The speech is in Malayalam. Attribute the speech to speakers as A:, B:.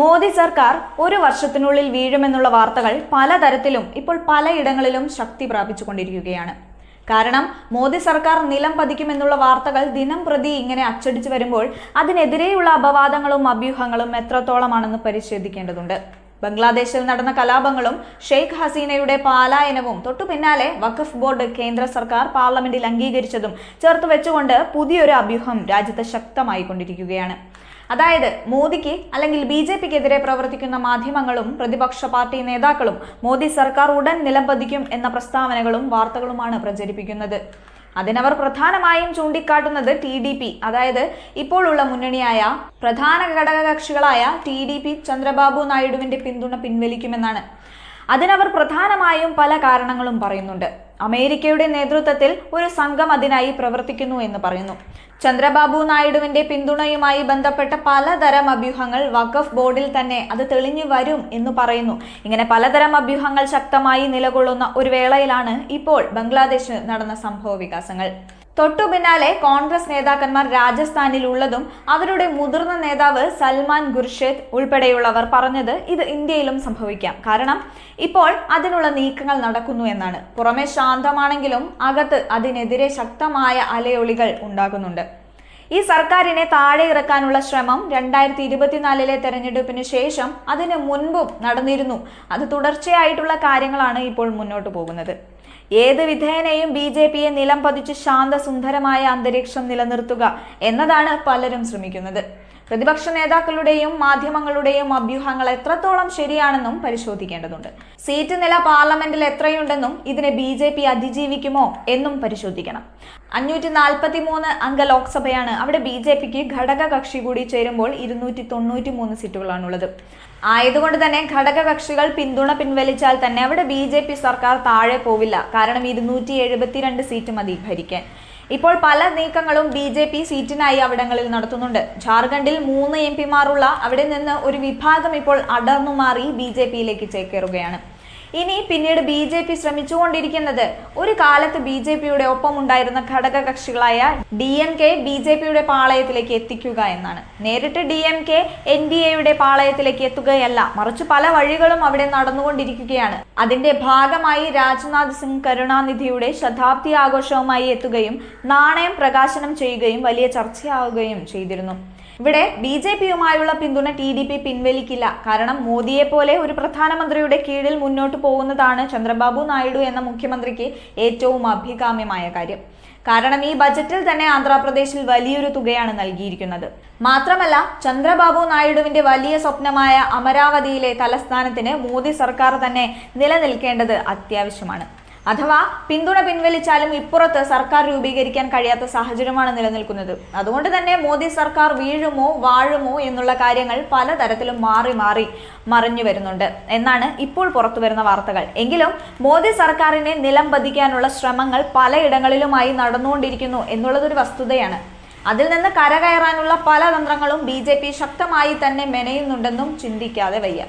A: മോദി സർക്കാർ ഒരു വർഷത്തിനുള്ളിൽ വീഴുമെന്നുള്ള വാർത്തകൾ പലതരത്തിലും ഇപ്പോൾ പലയിടങ്ങളിലും ശക്തി പ്രാപിച്ചുകൊണ്ടിരിക്കുകയാണ്. കാരണം മോദി സർക്കാർ നിലം പതിക്കുമെന്നുള്ള വാർത്തകൾ ദിനം പ്രതി ഇങ്ങനെ അച്ചടിച്ചു വരുമ്പോൾ അതിനെതിരെയുള്ള അപവാദങ്ങളും അഭ്യൂഹങ്ങളും എത്രത്തോളമാണെന്ന് പരിശോധിക്കേണ്ടതുണ്ട്. ബംഗ്ലാദേശിൽ നടന്ന കലാപങ്ങളും ഷെയ്ഖ് ഹസീനയുടെ പാലായനവും തൊട്ടു പിന്നാലെ വഖഫ് ബോർഡ് കേന്ദ്ര സർക്കാർ പാർലമെന്റിൽ അംഗീകരിച്ചതും ചേർത്ത് വെച്ചുകൊണ്ട് പുതിയൊരു അഭ്യൂഹം രാജ്യത്ത് ശക്തമായി കൊണ്ടിരിക്കുകയാണ്. അതായത് മോദിക്ക് അല്ലെങ്കിൽ ബി ജെ പിക്കെതിരെ പ്രവർത്തിക്കുന്ന മാധ്യമങ്ങളും പ്രതിപക്ഷ പാർട്ടി നേതാക്കളും മോദി സർക്കാർ ഉടൻ നിലംപതിക്കും എന്ന പ്രസ്താവനകളും വാർത്തകളുമാണ് പ്രചരിപ്പിക്കുന്നത്. അതിനവർ പ്രധാനമായും ചൂണ്ടിക്കാട്ടുന്നത് ടി ഡി പി അതായത് ഇപ്പോഴുള്ള മുന്നണിയായ പ്രധാന ഘടകകക്ഷികളായ ടി ഡി പി ചന്ദ്രബാബു നായിഡുവിന്റെ പിന്തുണ പിൻവലിക്കുമെന്നാണ്. അതിനവർ പ്രധാനമായും പല കാരണങ്ങളും പറയുന്നുണ്ട്. അമേരിക്കയുടെ നേതൃത്വത്തിൽ ഒരു സംഘം അതിനായി പ്രവർത്തിക്കുന്നു എന്ന് പറയുന്നു. ചന്ദ്രബാബു നായിഡുവിന്റെ പിന്തുണയുമായി ബന്ധപ്പെട്ട പലതരം അഭ്യൂഹങ്ങൾ വഖഫ് ബോർഡിൽ തന്നെ അത് തെളിഞ്ഞു വരും എന്ന് പറയുന്നു. ഇങ്ങനെ പലതരം അഭ്യൂഹങ്ങൾ ശക്തമായി നിലകൊള്ളുന്ന ഒരു വേളയിലാണ് ഇപ്പോൾ ബംഗ്ലാദേശിൽ നടന്ന സംഭവ വികാസങ്ങൾ തൊട്ടു പിന്നാലെ കോൺഗ്രസ് നേതാക്കന്മാർ രാജസ്ഥാനിലുള്ളതും അവരുടെ മുതിർന്ന നേതാവ് സൽമാൻ ഗുർഷേദ് ഉൾപ്പെടെയുള്ളവർ പറഞ്ഞത് ഇത് ഇന്ത്യയിലും സംഭവിക്കാം. കാരണം ഇപ്പോൾ അതിനുള്ള നീക്കങ്ങൾ നടക്കുന്നു എന്നാണ്. പുറമെ ശാന്തമാണെങ്കിലും അകത്ത് അതിനെതിരെ ശക്തമായ അലയൊളികൾ ഉണ്ടാകുന്നുണ്ട്. ഈ സർക്കാരിനെ താഴെ ഇറക്കാനുള്ള ശ്രമം രണ്ടായിരത്തി ഇരുപത്തിനാലിലെ തെരഞ്ഞെടുപ്പിന് ശേഷം അതിന് മുൻപും നടന്നിരുന്നു. അത് തുടർച്ചയായിട്ടുള്ള കാര്യങ്ങളാണ് ഇപ്പോൾ മുന്നോട്ട് പോകുന്നത്. ഏത് വിധേനയും ബി ജെ പിയെ നിലം പതിച്ച് ശാന്തസുന്ദരമായ അന്തരീക്ഷം നിലനിർത്തുക എന്നതാണ് പലരും ശ്രമിക്കുന്നത്. പ്രതിപക്ഷ നേതാക്കളുടെയും മാധ്യമങ്ങളുടെയും അഭ്യൂഹങ്ങൾ എത്രത്തോളം ശരിയാണെന്നും പരിശോധിക്കേണ്ടതുണ്ട്. സീറ്റ് നില പാർലമെന്റിൽ എത്രയുണ്ടെന്നും ഇതിനെ ബി ജെ പി അതിജീവിക്കുമോ എന്നും പരിശോധിക്കണം. അഞ്ഞൂറ്റി നാൽപ്പത്തി മൂന്ന് അംഗ ലോക്സഭയാണ് അവിടെ ബി ജെ പിക്ക് ഘടക കക്ഷി കൂടി ചേരുമ്പോൾ ഇരുന്നൂറ്റി തൊണ്ണൂറ്റി മൂന്ന് സീറ്റുകളാണുള്ളത്. ആയതുകൊണ്ട് തന്നെ ഘടക കക്ഷികൾ പിന്തുണ പിൻവലിച്ചാൽ തന്നെ അവിടെ ബി സർക്കാർ താഴെ പോവില്ല. കാരണം ഇരുന്നൂറ്റി സീറ്റ് മതി ഭരിക്കാൻ. ഇപ്പോൾ പല നീക്കങ്ങളും ബി ജെ പി സീറ്റിനായി അവിടങ്ങളിൽ നടത്തുന്നുണ്ട്. ജാർഖണ്ഡിൽ മൂന്ന് എം പിമാരുള്ള അവിടെ നിന്ന് ഒരു വിഭാഗം ഇപ്പോൾ അടർന്നു മാറി ബി ജെ പിയിലേക്ക് ചേക്കേറുകയാണ്. ഇനി പിന്നീട് ബി ജെ പി ശ്രമിച്ചുകൊണ്ടിരിക്കുന്നത്. ഒരു കാലത്ത് ബി ജെ പിയുടെ ഒപ്പം ഉണ്ടായിരുന്ന ഘടക കക്ഷികളായ D M K B J പിയുടെ പാളയത്തിലേക്ക് എത്തിക്കുക എന്നാണ്. നേരിട്ട് D M K N D എയുടെ പാളയത്തിലേക്ക് എത്തുകയല്ല മറിച്ച് പല വഴികളും അവിടെ നടന്നുകൊണ്ടിരിക്കുകയാണ്. അതിന്റെ ഭാഗമായി രാജ്നാഥ് സിംഗ് കരുണാനിധിയുടെ ശതാബ്ദി ആഘോഷവുമായി എത്തുകയും നാണയം പ്രകാശനം ചെയ്യുകയും വലിയ ചർച്ചയാവുകയും ചെയ്തിരുന്നു. ഇവിടെ ബി ജെ പിയുമായുള്ള പിന്തുണ ടി ഡി പി പിൻവലിക്കില്ല. കാരണം മോദിയെ പോലെ ഒരു പ്രധാനമന്ത്രിയുടെ കീഴിൽ മുന്നോട്ട് പോകുന്നതാണ് ചന്ദ്രബാബു നായിഡു എന്ന മുഖ്യമന്ത്രിക്ക് ഏറ്റവും അഭികാമ്യമായ കാര്യം. കാരണം ഈ ബജറ്റിൽ തന്നെ ആന്ധ്രാപ്രദേശിൽ വലിയൊരു തുകയാണ് നൽകിയിരിക്കുന്നത്. മാത്രമല്ല ചന്ദ്രബാബു നായിഡുവിന്റെ വലിയ സ്വപ്നമായ അമരാവതിയിലെ തലസ്ഥാനത്തിന് മോദി സർക്കാർ തന്നെ നിലനിൽക്കേണ്ടത് അത്യാവശ്യമാണ്. അഥവാ പിന്തുണ പിൻവലിച്ചാലും ഇപ്പുറത്ത് സർക്കാർ രൂപീകരിക്കാൻ കഴിയാത്ത സാഹചര്യമാണ് നിലനിൽക്കുന്നത്. അതുകൊണ്ട് തന്നെ മോദി സർക്കാർ വീഴുമോ വാഴുമോ എന്നുള്ള കാര്യങ്ങൾ പലതരത്തിലും മാറി മാറി മറിഞ്ഞു വരുന്നുണ്ട്. എന്നാണ് ഇപ്പോൾ പുറത്തു വരുന്ന വാർത്തകൾ. എങ്കിലും മോദി സർക്കാരിനെ നിലം പതിക്കാനുള്ള ശ്രമങ്ങൾ പലയിടങ്ങളിലുമായി നടന്നുകൊണ്ടിരിക്കുന്നു എന്നുള്ളതൊരു വസ്തുതയാണ്. അതിൽ നിന്ന് കരകയറാനുള്ള പല തന്ത്രങ്ങളും ബി ശക്തമായി തന്നെ മെനയുന്നുണ്ടെന്നും ചിന്തിക്കാതെ വയ്യ.